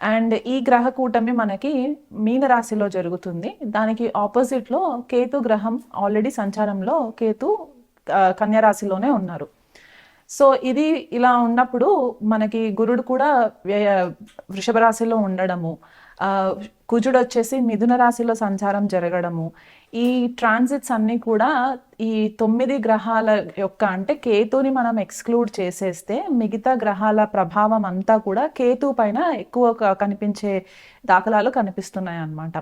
And ఈ గ్రహ కూటమి మనకి మీనరాశిలో జరుగుతుంది. దానికి ఆపోజిట్లో కేతు గ్రహం ఆల్రెడీ సంచారంలో కేతు కన్యరాశిలోనే ఉన్నారు. సో ఇది ఇలా ఉన్నప్పుడు మనకి గురుడు కూడా వృషభ రాశిలో ఉండడము కుజుడు వచ్చేసి మిథున రాశిలో సంచారం జరగడము ఈ ట్రాన్సిట్స్ అన్నీ కూడా ఈ తొమ్మిది గ్రహాల యొక్క అంటే కేతుని మనం ఎక్స్క్లూడ్ చేసేస్తే మిగతా గ్రహాల ప్రభావం అంతా కూడా కేతు పైన ఎక్కువ కనిపించే దాఖలాలు కనిపిస్తున్నాయి అన్నమాట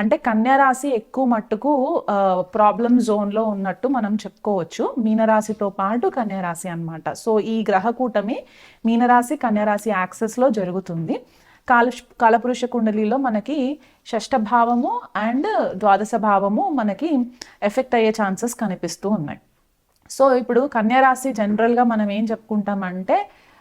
అంటే కన్యారాశి ఎక్కువ మట్టుకు ప్రాబ్లం జోన్లో ఉన్నట్టు మనం చెప్పుకోవచ్చు. మీనరాశితో పాటు కన్యారాశి అనమాట అన్నమాట. సో ఈ గ్రహ కూటమి మీనరాశి కన్యారాశి యాక్సెస్లో జరుగుతుంది. కాల కాలపురుష కుండలిలో మనకి షష్ఠ భావము అండ్ ద్వాదశ భావము మనకి ఎఫెక్ట్ అయ్యే ఛాన్సెస్ కనిపిస్తూ ఉన్నాయి. సో ఇప్పుడు కన్యారాశి జనరల్గా మనం ఏం చెప్పుకుంటామంటే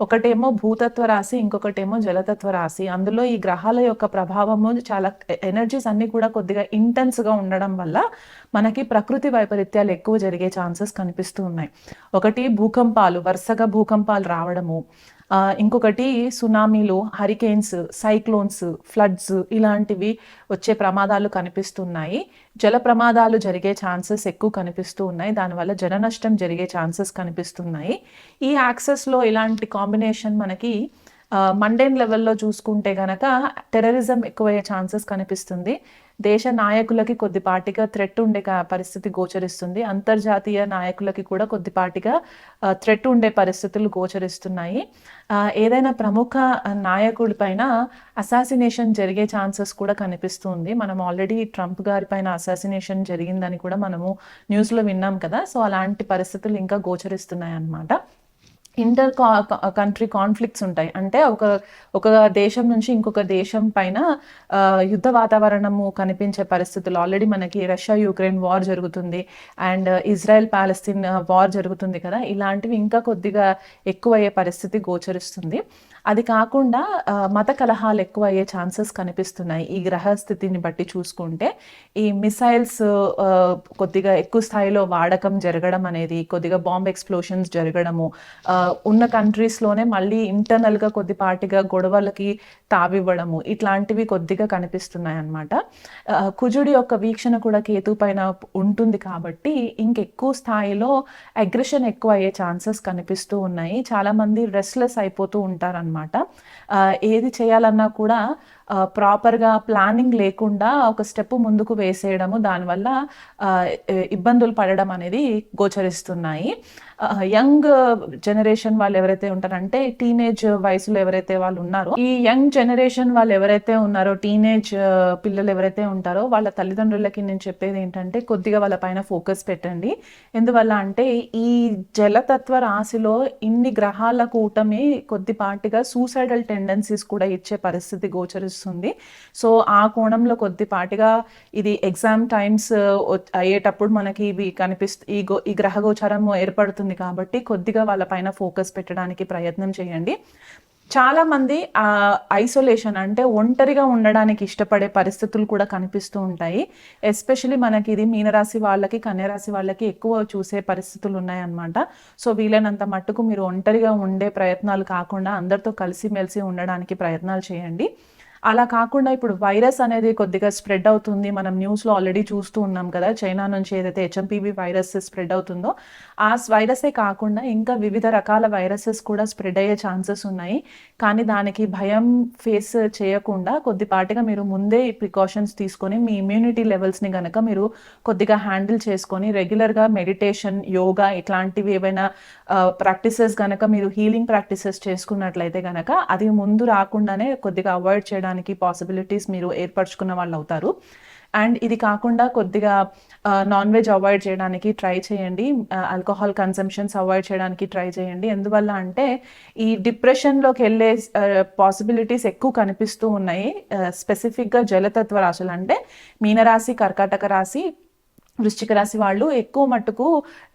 ఒకటేమో భూతత్వ రాశి ఇంకొకటేమో జలతత్వ రాశి. అందులో ఈ గ్రహాల యొక్క ప్రభావము చాలా ఎనర్జీస్ అన్ని కూడా కొద్దిగా ఇంటెన్స్గా ఉండడం వల్ల మనకి ప్రకృతి వైపరీత్యాలు ఎక్కువ జరిగే ఛాన్సెస్ కనిపిస్తూ ఉన్నాయి. ఒకటి భూకంపాలు వరుసగా భూకంపాలు రావడము. ఇంకొకటి సునామీలు హరికేన్స్ సైక్లోన్స్ ఫ్లడ్స్ ఇలాంటివి వచ్చే ప్రమాదాలు కనిపిస్తున్నాయి. జల ప్రమాదాలు జరిగే ఛాన్సెస్ ఎక్కువ కనిపిస్తూ ఉన్నాయి. దానివల్ల జన నష్టం జరిగే ఛాన్సెస్ కనిపిస్తున్నాయి. ఈ యాక్సెస్లో ఇలాంటి కాంబినేషన్ మనకి మండేన్ లెవెల్లో చూసుకుంటే గనక టెర్రరిజం ఎక్కువయ్యే ఛాన్సెస్ కనిపిస్తుంది. దేశ నాయకులకి కొద్దిపాటిగా థ్రెట్ ఉండే పరిస్థితి గోచరిస్తుంది. అంతర్జాతీయ నాయకులకి కూడా కొద్దిపాటిగా థ్రెట్ ఉండే పరిస్థితులు గోచరిస్తున్నాయి. ఏదైనా ప్రముఖ నాయకుడి పైన అసాసినేషన్ జరిగే ఛాన్సెస్ కూడా కనిపిస్తుంది. మనం ఆల్రెడీ ట్రంప్ గారి పైన అసాసినేషన్ జరిగిందని కూడా మనము న్యూస్లో విన్నాం కదా. సో అలాంటి పరిస్థితులు ఇంకా గోచరిస్తున్నాయి అన్నమాట ఇంటర్ కంట్రీ కాన్ఫ్లిక్ట్స్ ఉంటాయి. అంటే ఒక ఒక దేశం నుంచి ఇంకొక దేశం పైన యుద్ధ వాతావరణము కనిపించే పరిస్థితులు. ఆల్రెడీ మనకి రష్యా యుక్రెయిన్ వార్ జరుగుతుంది. అండ్ ఇజ్రాయెల్ పాలస్తీన్ వార్ జరుగుతుంది కదా. ఇలాంటివి ఇంకా కొద్దిగా ఎక్కువయ్యే పరిస్థితి గోచరిస్తుంది. అది కాకుండా మత కలహాలు ఎక్కువ అయ్యే ఛాన్సెస్ కనిపిస్తున్నాయి. ఈ గ్రహ స్థితిని బట్టి చూసుకుంటే ఈ మిసైల్స్ కొద్దిగా ఎక్కువ స్థాయిలో వాడకం జరగడం అనేది కొద్దిగా బాంబ్ ఎక్స్ప్లోషన్స్ జరగడము ఉన్న కంట్రీస్లోనే మళ్ళీ ఇంటర్నల్గా కొద్దిపాటిగా గొడవలకి తావివ్వడము ఇట్లాంటివి కొద్దిగా కనిపిస్తున్నాయి అన్నమాట కుజుడి యొక్క వీక్షణ కూడా కేతు పైన ఉంటుంది కాబట్టి ఇంకెక్కువ స్థాయిలో అగ్రెషన్ ఎక్కువ అయ్యే ఛాన్సెస్ కనిపిస్తూ ఉన్నాయి. చాలామంది రెస్ట్లెస్ అయిపోతూ ఉంటారనమాట ఏది చేయాలన్నా కూడా ప్రాపర్గా ప్లానింగ్ లేకుండా ఒక స్టెప్ ముందుకు వేసేయడము దానివల్ల ఇబ్బందులు పడడం అనేది గోచరిస్తున్నాయి. యంగ్ జనరేషన్ వాళ్ళు ఎవరైతే ఉంటారంటే టీనేజ్ వయసులో ఎవరైతే వాళ్ళు ఉన్నారో ఈ యంగ్ జనరేషన్ వాళ్ళు ఎవరైతే ఉన్నారో టీనేజ్ పిల్లలు ఎవరైతే ఉంటారో వాళ్ళ తల్లిదండ్రులకి నేను చెప్పేది ఏంటంటే కొద్దిగా వాళ్ళ పైన ఫోకస్ పెట్టండి. ఎందువల్ల అంటే ఈ జలతత్వ రాశిలో ఇన్ని గ్రహాల కూటమి కొద్దిపాటిగా సూసైడల్ టెండెన్సీస్ కూడా ఇచ్చే పరిస్థితి గోచరిస్తుంది. సో ఆ కోణంలో కొద్దిపాటిగా ఇది ఎగ్జామ్ టైమ్స్ అయ్యేటప్పుడు మనకి ఇవి కనిపిస్తు ఈ గో ఈ గ్రహ గోచారం ఏర్పడుతుంది కాబట్టి కొద్దిగా వాళ్ళ పైన ఫోకస్ పెట్టడానికి ప్రయత్నం చేయండి. చాలా మంది ఐసోలేషన్ అంటే ఒంటరిగా ఉండడానికి ఇష్టపడే పరిస్థితులు కూడా కనిపిస్తూ ఉంటాయి. ఎస్పెషలీ మనకి ఇది మీనరాశి వాళ్ళకి కన్యరాశి వాళ్ళకి ఎక్కువ చూసే పరిస్థితులు ఉన్నాయన్నమాట. సో వీలైనంత మట్టుకు మీరు ఒంటరిగా ఉండే ప్రయత్నాలు కాకుండా అందరితో కలిసిమెలిసి ఉండడానికి ప్రయత్నాలు చేయండి. అలా కాకుండా ఇప్పుడు వైరస్ అనేది కొద్దిగా స్ప్రెడ్ అవుతుంది. మనం న్యూస్లో ఆల్రెడీ చూస్తూ ఉన్నాం కదా చైనా నుంచి ఏదైతే హెచ్ఎంపీవీ వైరస్ స్ప్రెడ్ అవుతుందో ఆ వైరసే కాకుండా ఇంకా వివిధ రకాల వైరసెస్ కూడా స్ప్రెడ్ అయ్యే ఛాన్సెస్ ఉన్నాయి. కానీ దానికి భయం ఫేస్ చేయకుండా కొద్దిపాటిగా మీరు ముందే ప్రికాషన్స్ తీసుకొని మీ ఇమ్యూనిటీ లెవెల్స్ని కనుక మీరు కొద్దిగా హ్యాండిల్ చేసుకొని రెగ్యులర్గా మెడిటేషన్ యోగా ఇట్లాంటివి ఏవైనా ప్రాక్టీసెస్ కనుక మీరు హీలింగ్ ప్రాక్టీసెస్ చేసుకున్నట్లయితే కనుక అది ముందు రాకుండానే కొద్దిగా అవాయిడ్ చేయడానికి పాసిబిలిటీస్ మీరు ఏర్పరచుకున్న వాళ్ళు అవుతారు అండ్ ఇది కాకుండా కొద్దిగా నాన్ వెజ్ అవాయిడ్ చేయడానికి ట్రై చేయండి. ఆల్కహాల్ కన్సంప్షన్స్ అవాయిడ్ చేయడానికి ట్రై చేయండి. ఎందువల్ల అంటే ఈ డిప్రెషన్లోకి వెళ్ళే పాసిబిలిటీస్ ఎక్కువ కనిపిస్తూ ఉన్నాయి. స్పెసిఫిక్గా జలతత్వ రాశులు అంటే మీనరాశి కర్కాటక రాశి వృశ్చిక రాశి వాళ్ళు ఎక్కువ మట్టుకు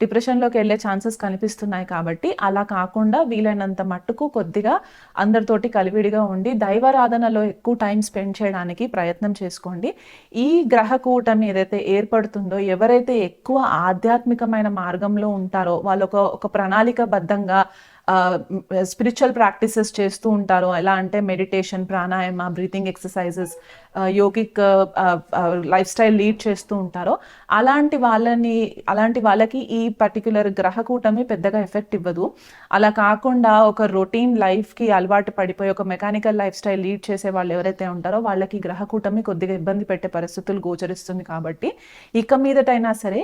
డిప్రెషన్లోకి వెళ్ళే ఛాన్సెస్ కనిపిస్తున్నాయి కాబట్టి అలా కాకుండా వీలైనంత మట్టుకు కొద్దిగా అందరితోటి కలివిడిగా ఉండి దైవారాధనలో ఎక్కువ టైం స్పెండ్ చేయడానికి ప్రయత్నం చేసుకోండి. ఈ గ్రహ కూటమి ఏదైతే ఏర్పడుతుందో ఎవరైతే ఎక్కువ ఆధ్యాత్మికమైన మార్గంలో ఉంటారో వాళ్ళు ఒక ఒక ప్రణాళికబద్ధంగా స్పిరిచువల్ ప్రాక్టీసెస్ చేస్తూ ఉంటారు. ఎలా అంటే meditation pranayama breathing exercises yogic lifestyle lead చేస్తూ ఉంటారో. అలాంటి వాళ్ళని అలాంటి వాళ్ళకి ఈ పర్టిక్యులర్ గ్రహకూటమి పెద్దగా ఎఫెక్ట్ ఇవ్వదు. అలా కాకుండా ఒక రొటీన్ లైఫ్కి అలవాటు పడిపోయి ఒక మెకానికల్ లైఫ్ స్టైల్ లీడ్ చేసే వాళ్ళు ఎవరైతే ఉంటారో వాళ్ళకి గ్రహకూటమి కొద్దిగా ఇబ్బంది పెట్టే పరిస్థితులు గోచరిస్తుంది కాబట్టి ఇక మీదటైనా సరే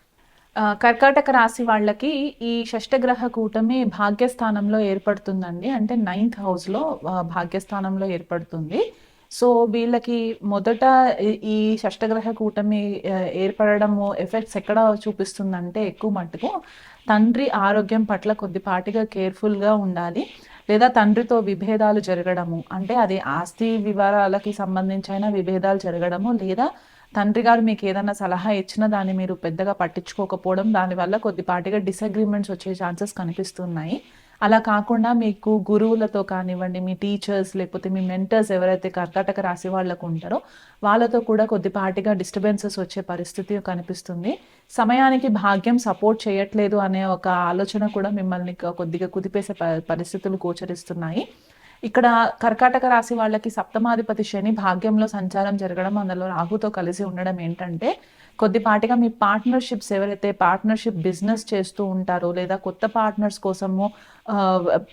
కర్కాటక రాశి వాళ్ళకి ఈ షష్టగ్రహ కూటమి భాగ్యస్థానంలో ఏర్పడుతుందండి. అంటే నైన్త్ హౌస్లో భాగ్యస్థానంలో ఏర్పడుతుంది. సో వీళ్ళకి మొదట ఈ- షష్టగ్రహ కూటమి ఏర్పడడము ఎఫెక్ట్స్ ఎక్కడ చూపిస్తుందంటే ఎక్కువ మట్టుకు తండ్రి ఆరోగ్యం పట్ల కొద్దిపాటిగా కేర్ఫుల్గా ఉండాలి. లేదా తండ్రితో విభేదాలు జరగడము. అంటే అది ఆస్తి వివరాలకి సంబంధించిన విభేదాలు జరగడము. లేదా తండ్రి గారు మీకు ఏదైనా సలహా ఇచ్చినా దాన్ని మీరు పెద్దగా పట్టించుకోకపోవడం దానివల్ల కొద్దిపాటిగా డిసగ్రిమెంట్స్ వచ్చే ఛాన్సెస్ కనిపిస్తున్నాయి. అలా కాకుండా మీకు గురువులతో కానివ్వండి మీ టీచర్స్ లేకపోతే మీ మెంటర్స్ ఎవరైతే కర్కాటక రాశి వాళ్ళకు ఉంటారో వాళ్ళతో కూడా కొద్దిపాటిగా డిస్టర్బెన్సెస్ వచ్చే పరిస్థితి కనిపిస్తుంది. సమయానికి భాగ్యం సపోర్ట్ చేయట్లేదు అనే ఒక ఆలోచన కూడా మిమ్మల్ని కొద్దిగా కుదిపేసే ప- పరిస్థితులు గోచరిస్తున్నాయి. ఇక్కడ కర్కాటక రాశి వాళ్ళకి సప్తమాధిపతి శని భాగ్యంలో సంచారం జరగడం అందులో రాహుతో కలిసి ఉండడం ఏంటంటే కొద్దిపాటిగా మీ పార్ట్నర్షిప్స్ ఎవరైతే పార్ట్నర్షిప్ బిజినెస్ చేస్తూ ఉంటారో లేదా కొత్త పార్ట్నర్స్ కోసము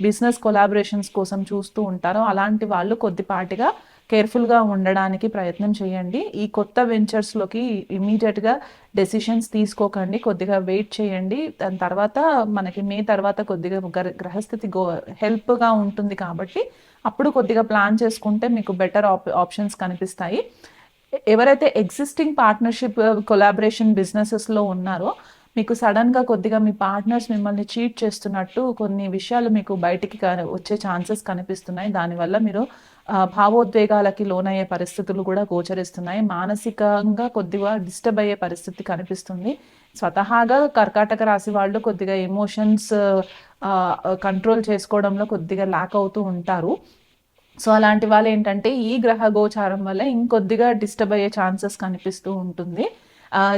బిజినెస్ కొలాబరేషన్స్ కోసం చూస్తూ ఉంటారో అలాంటి వాళ్ళు కొద్దిపాటిగా కేర్ఫుల్గా ఉండడానికి ప్రయత్నం చేయండి. ఈ కొత్త వెంచర్స్లోకి ఇమీడియట్గా డెసిషన్స్ తీసుకోకండి. కొద్దిగా వెయిట్ చేయండి. దాని తర్వాత మనకి మే తర్వాత కొద్దిగా గ్రహస్థితి గో హెల్ప్గా ఉంటుంది కాబట్టి అప్పుడు కొద్దిగా ప్లాన్ చేసుకుంటే మీకు బెటర్ ఆప్ ఆప్షన్స్ కనిపిస్తాయి. ఎవరైతే ఎగ్జిస్టింగ్ పార్ట్నర్షిప్ కొలాబరేషన్ బిజినెసెస్లో ఉన్నారో మీకు సడన్గా కొద్దిగా మీ పార్ట్నర్స్ మిమ్మల్ని చీట్ చేస్తున్నట్టు కొన్ని విషయాలు మీకు బయటికి వచ్చే ఛాన్సెస్ కనిపిస్తున్నాయి. దానివల్ల మీరు భావోద్వేగాలకి లోనయ్యే పరిస్థితులు కూడా గోచరిస్తున్నాయి. మానసికంగా కొద్దిగా డిస్టర్బ్ అయ్యే పరిస్థితి కనిపిస్తుంది. స్వతహాగా కర్కాటక రాశి వాళ్ళు కొద్దిగా ఎమోషన్స్ కంట్రోల్ చేసుకోవడంలో కొద్దిగా ల్యాక్ అవుతూ ఉంటారు. సో అలాంటి వాళ్ళు ఏంటంటే ఈ గ్రహ గోచారం వల్ల ఇంకొద్దిగా డిస్టర్బ్ అయ్యే ఛాన్సెస్ కనిపిస్తూ ఉంటుంది.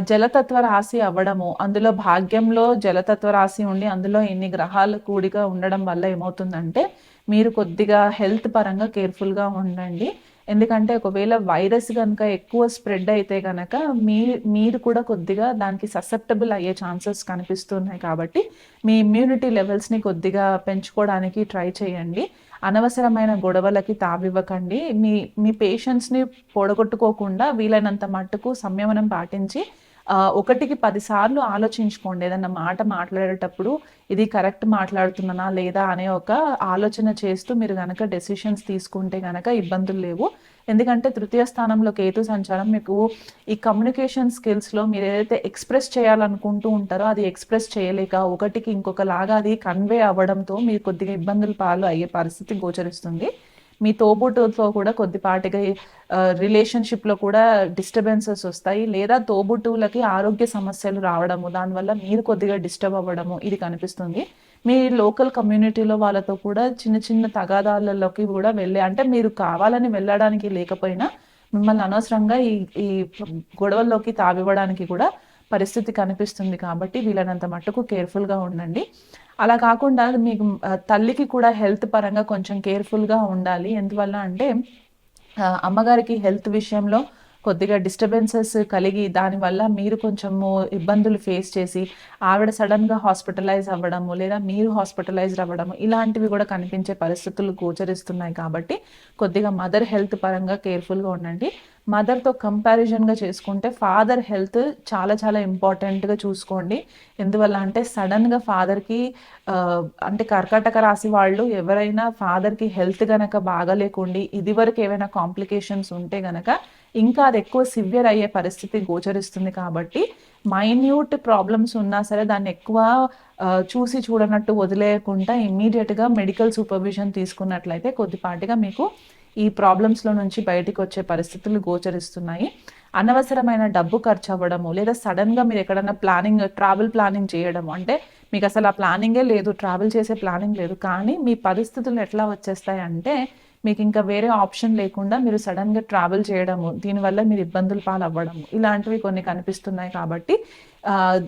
జలతత్వ రాశి అవ్వడము అందులో భాగ్యంలో జలతత్వ రాశి ఉండి అందులో ఇన్ని గ్రహాలు కూడిగా ఉండడం వల్ల ఏమవుతుందంటే మీరు కొద్దిగా హెల్త్ పరంగా కేర్ఫుల్గా ఉండండి. ఎందుకంటే ఒకవేళ వైరస్ కనుక ఎక్కువ స్ప్రెడ్ అయితే కనుక మీ మీరు కూడా కొద్దిగా దానికి ససెప్టబుల్ అయ్యే ఛాన్సెస్ కనిపిస్తున్నాయి కాబట్టి మీ ఇమ్యూనిటీ లెవెల్స్ని కొద్దిగా పెంచుకోవడానికి ట్రై చేయండి. అనవసరమైన గొడవలకి తావివ్వకండి. మీ మీ పేషెంట్స్ని పొడగొట్టుకోకుండా వీలైనంత మట్టుకు సంయమనం పాటించి ఒకటికి పదిసార్లు ఆలోచించుకోండి. ఏదన్నా మాట మాట్లాడేటప్పుడు ఇది కరెక్ట్ మాట్లాడుతున్నానా లేదా అనే ఒక ఆలోచన చేస్తూ మీరు కనుక డెసిషన్స్ తీసుకుంటే కనుక ఇబ్బందులు లేవు. ఎందుకంటే తృతీయ స్థానంలో కేతు సంచారం మీకు ఈ కమ్యూనికేషన్ స్కిల్స్లో మీరు ఏదైతే ఎక్స్ప్రెస్ చేయాలనుకుంటూ ఉంటారో అది ఎక్స్ప్రెస్ చేయలేక ఒకటికి ఇంకొకలాగా అది కన్వే అవ్వడంతో మీరు కొద్దిగా ఇబ్బందులు పాలు అయ్యే పరిస్థితి గోచరిస్తుంది. మీ తోబుట్టుతో కూడా కొద్దిపాటిగా రిలేషన్షిప్లో కూడా డిస్టర్బెన్సెస్ వస్తాయి. లేదా తోబుట్టువులకి ఆరోగ్య సమస్యలు రావడము దానివల్ల మీరు కొద్దిగా డిస్టర్బ్ అవ్వడము ఇది కనిపిస్తుంది. మీ లోకల్ కమ్యూనిటీలో వాళ్ళతో కూడా చిన్న చిన్న తగాదాలలోకి కూడా వెళ్ళే అంటే మీరు కావాలని వెళ్ళడానికి లేకపోయినా మిమ్మల్ని అనవసరంగా ఈ ఈ గొడవల్లోకి తావివ్వడానికి కూడా పరిస్థితి కనిపిస్తుంది కాబట్టి వీలైనంత మట్టుకు కేర్ఫుల్గా ఉండండి. అలా కాకుండా మీకు తల్లికి కూడా హెల్త్ పరంగా కొంచెం కేర్ఫుల్గా ఉండాలి. ఎందువల్ల అంటే అమ్మగారికి హెల్త్ విషయంలో కొద్దిగా డిస్టర్బెన్సెస్ కలిగి దానివల్ల మీరు కొంచెము ఇబ్బందులు ఫేస్ చేసి ఆవిడ సడన్గా హాస్పిటలైజ్ అవ్వడము లేదా మీరు హాస్పిటలైజ్ అవ్వడము ఇలాంటివి కూడా కనిపించే పరిస్థితులు గోచరిస్తున్నాయి కాబట్టి కొద్దిగా మదర్ హెల్త్ పరంగా కేర్ఫుల్గా ఉండండి. మదర్తో కంపారిజన్గా చేసుకుంటే ఫాదర్ హెల్త్ చాలా చాలా ఇంపార్టెంట్గా చూసుకోండి. ఎందువల్ల అంటే సడన్గా ఫాదర్కి అంటే కర్కాటక రాశి వాళ్ళు ఎవరైనా ఫాదర్కి హెల్త్ గనక బాగలేకుండి ఇదివరకు ఏమైనా కాంప్లికేషన్స్ ఉంటే గనక ఇంకా అది ఎక్కువ సివియర్ అయ్యే పరిస్థితి గోచరిస్తుంది కాబట్టి మైన్యూట్ ప్రాబ్లమ్స్ ఉన్నా సరే దాన్ని ఎక్కువ చూసి చూడనట్టు వదిలేయకుండా ఇమ్మీడియట్గా మెడికల్ సూపర్విజన్ తీసుకున్నట్లయితే కొద్దిపాటిగా మీకు ఈ ప్రాబ్లమ్స్లో నుంచి బయటకు వచ్చే పరిస్థితులు గోచరిస్తున్నాయి. అనవసరమైన డబ్బు ఖర్చు అవ్వడము లేదా సడన్గా మీరు ఎక్కడైనా ప్లానింగ్ ట్రావెల్ ప్లానింగ్ చేయడము అంటే మీకు అసలు ఆ ప్లానింగే లేదు ట్రావెల్ చేసే ప్లానింగ్ లేదు. కానీ మీ పరిస్థితులు ఎట్లా వచ్చేస్తాయి అంటే మీకు ఇంకా వేరే ఆప్షన్ లేకుండా మీరు సడన్గా ట్రావెల్ చేయడము దీనివల్ల మీరు ఇబ్బందులు పాలవ్వడము ఇలాంటివి కొన్ని కనిపిస్తున్నాయి కాబట్టి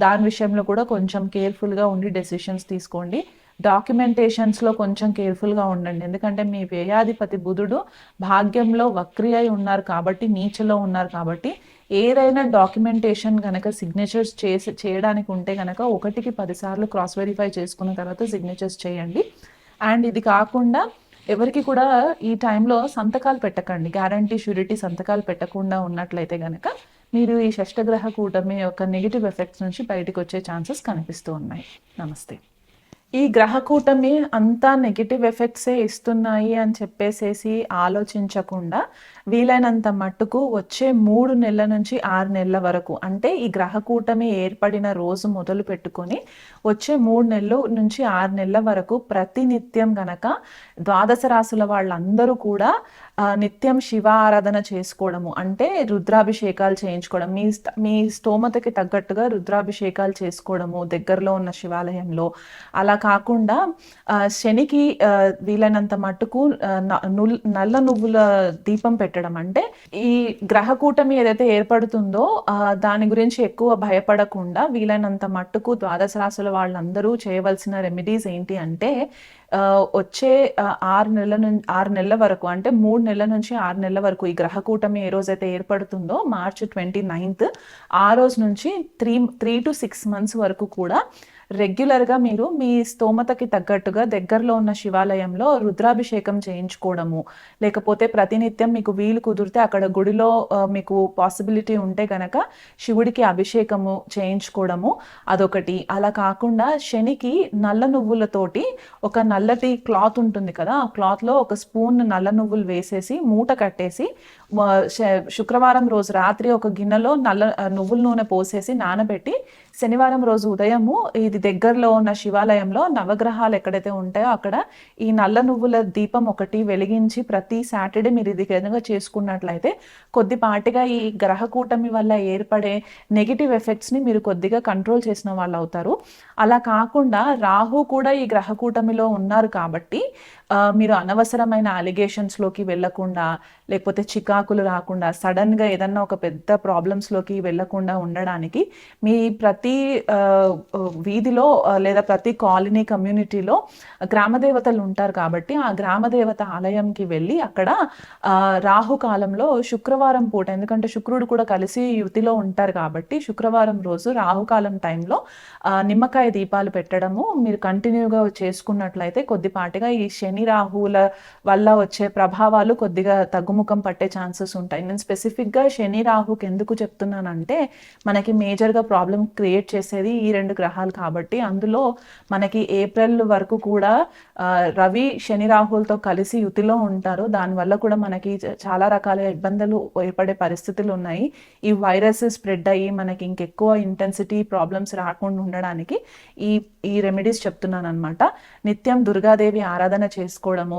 దాని విషయంలో కూడా కొంచెం కేర్ఫుల్గా ఉండి డెసిషన్స్ తీసుకోండి. డాక్యుమెంటేషన్స్లో కొంచెం కేర్ఫుల్గా ఉండండి. ఎందుకంటే మీ వ్యయాధిపతి బుధుడు భాగ్యంలో వక్రి అయి ఉన్నారు కాబట్టి నీచలో ఉన్నారు కాబట్టి ఏదైనా డాక్యుమెంటేషన్ కనుక సిగ్నేచర్స్ చేసి చేయడానికి ఉంటే కనుక ఒకటికి పదిసార్లు క్రాస్ వెరిఫై చేసుకున్న తర్వాత సిగ్నేచర్స్ చేయండి. అండ్ ఇది కాకుండా ఎవరికి కూడా ఈ టైంలో సంతకాలు పెట్టకండి. గ్యారంటీ షూరిటీ సంతకాలు పెట్టకుండా ఉన్నట్లయితే కనుక మీరు ఈ షష్టగ్రహ కూటమి యొక్క నెగిటివ్ ఎఫెక్ట్స్ నుంచి బయటకు వచ్చే ఛాన్సెస్ కనిపిస్తూ ఉన్నాయి. నమస్తే. ఈ గ్రహ కూటమి అంతా నెగిటివ్ ఎఫెక్ట్సే ఇస్తున్నాయి అని చెప్పేసేసి ఆలోచించకుండా వీలైనంత మట్టుకు వచ్చే మూడు నెలల నుంచి ఆరు నెలల వరకు అంటే ఈ గ్రహ కూటమి ఏర్పడిన రోజు మొదలు పెట్టుకొని వచ్చే మూడు నెలలు నుంచి ఆరు నెలల వరకు ప్రతినిత్యం గనక ద్వాదశ రాసుల వాళ్ళందరూ కూడా నిత్యం శివ ఆరాధన చేసుకోవడము అంటే రుద్రాభిషేకాలు చేయించుకోవడం మీ మీ స్తోమతకి తగ్గట్టుగా రుద్రాభిషేకాలు చేసుకోవడము దగ్గరలో ఉన్న శివాలయంలో. అలా కాకుండా శనికి వీలైనంత మట్టుకు న- నల్ల నువ్వుల దీపం పెట్టడం అంటే ఈ గ్రహ కూటమి ఏదైతే ఏర్పడుతుందో దాని గురించి ఎక్కువ భయపడకుండా వీలైనంత మట్టుకు ద్వాదశ రాసుల వాళ్ళందరూ చేయవలసిన రెమెడీస్ ఏంటి అంటే ఆ, వచ్చే ఆరు నెలల నుంచి ఆరు నెలల వరకు అంటే మూడు నెలల నుంచి ఆరు నెలల వరకు ఈ గ్రహకూటమి ఏ రోజైతే ఏర్పడుతుందో మార్చ్ ట్వంటీ నైన్త్ ఆ రోజు నుంచి three three to six months వరకు కూడా రెగ్యులర్గా మీరు మీ స్తోమతకి తగ్గట్టుగా దగ్గరలో ఉన్న శివాలయంలో రుద్రాభిషేకం చేయించుకోవడము. లేకపోతే ప్రతినిత్యం మీకు వీలు కుదిరితే అక్కడ గుడిలో మీకు పాసిబిలిటీ ఉంటే గనక శివుడికి అభిషేకము చేయించుకోవడము అదొకటి. అలా కాకుండా శనికి నల్ల నువ్వులతోటి ఒక నల్లటి క్లాత్ ఉంటుంది కదా ఆ క్లాత్లో ఒక స్పూన్ నల్ల నువ్వులు వేసేసి మూట కట్టేసి శుక్రవారం రోజు రాత్రి ఒక గిన్నెలో నల్ల నువ్వుల నూనె పోసేసి నానబెట్టి శనివారం రోజు ఉదయము ఇది దగ్గరలో ఉన్న శివాలయంలో నవగ్రహాలు ఎక్కడైతే ఉంటాయో అక్కడ ఈ నల్ల నువ్వుల దీపం ఒకటి వెలిగించి ప్రతి సాటర్డే మీరు ఇది కనుక చేసుకున్నట్లయితే కొద్దిపాటిగా ఈ గ్రహ కూటమి వల్ల ఏర్పడే నెగిటివ్ ఎఫెక్ట్స్ని మీరు కొద్దిగా కంట్రోల్ చేసిన వాళ్ళు అవుతారు అలా కాకుండా రాహు కూడా ఈ గ్రహ కూటమిలో ఉన్నారు కాబట్టి మీరు అనవసరమైన అలిగేషన్స్లోకి వెళ్ళకుండా వెళ్ళకుండా లేకపోతే చికాకులు రాకుండా సడన్గా ఏదన్నా ఒక పెద్ద ప్రాబ్లమ్స్లోకి వెళ్ళకుండా వెళ్ళకుండా ఉండడానికి మీ ప్రతి వీధిలో లేదా ప్రతి కాలనీ కమ్యూనిటీలో గ్రామ దేవతలు ఉంటారు కాబట్టి ఆ గ్రామ దేవత ఆలయంకి వెళ్ళి అక్కడ రాహుకాలంలో శుక్రవారం పూట ఎందుకంటే శుక్రుడు కూడా కలిసి యుతిలో ఉంటారు కాబట్టి శుక్రవారం రోజు రాహుకాలం టైంలో నిమ్మకాయ దీపాలు పెట్టడము మీరు కంటిన్యూగా చేసుకున్నట్లయితే కొద్దిపాటిగా ఈ శని రాహువుల వల్ల వచ్చే ప్రభావాలు కొద్దిగా తగ్గుముఖం పట్టే ఛాన్సెస్ ఉంటాయి. నేను స్పెసిఫిక్గా శని రాహుకి ఎందుకు చెప్తున్నానంటే మనకి మేజర్గా ప్రాబ్లం క్రియేట్ చేసేది ఈ రెండు గ్రహాలు కాబట్టి అందులో మనకి ఏప్రిల్ వరకు కూడా రవి శని రాహులతో కలిసి యుతిలో ఉంటారు. దానివల్ల కూడా మనకి చాలా రకాల ఇబ్బందులు ఏర్పడే పరిస్థితులు ఉన్నాయి. ఈ వైరస్ స్ప్రెడ్ అయ్యి మనకి ఇంకెక్కువ ఇంటెన్సిటీ ప్రాబ్లమ్స్ రాకుండా ఉండడానికి ఈ ఈ రెమెడీస్ చెప్తున్నాను అనమాట నిత్యం దుర్గాదేవి ఆరాధన చేసుకోవడము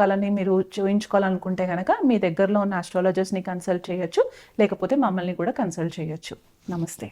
జాతకాలని మీరు చూయించుకోవాలనుకుంటే కనుక మీ దగ్గరలో ఉన్న ఆస్ట్రాలజర్స్ని కన్సల్ట్ చేయొచ్చు. లేకపోతే మమ్మల్ని కూడా కన్సల్ట్ చేయొచ్చు. నమస్తే.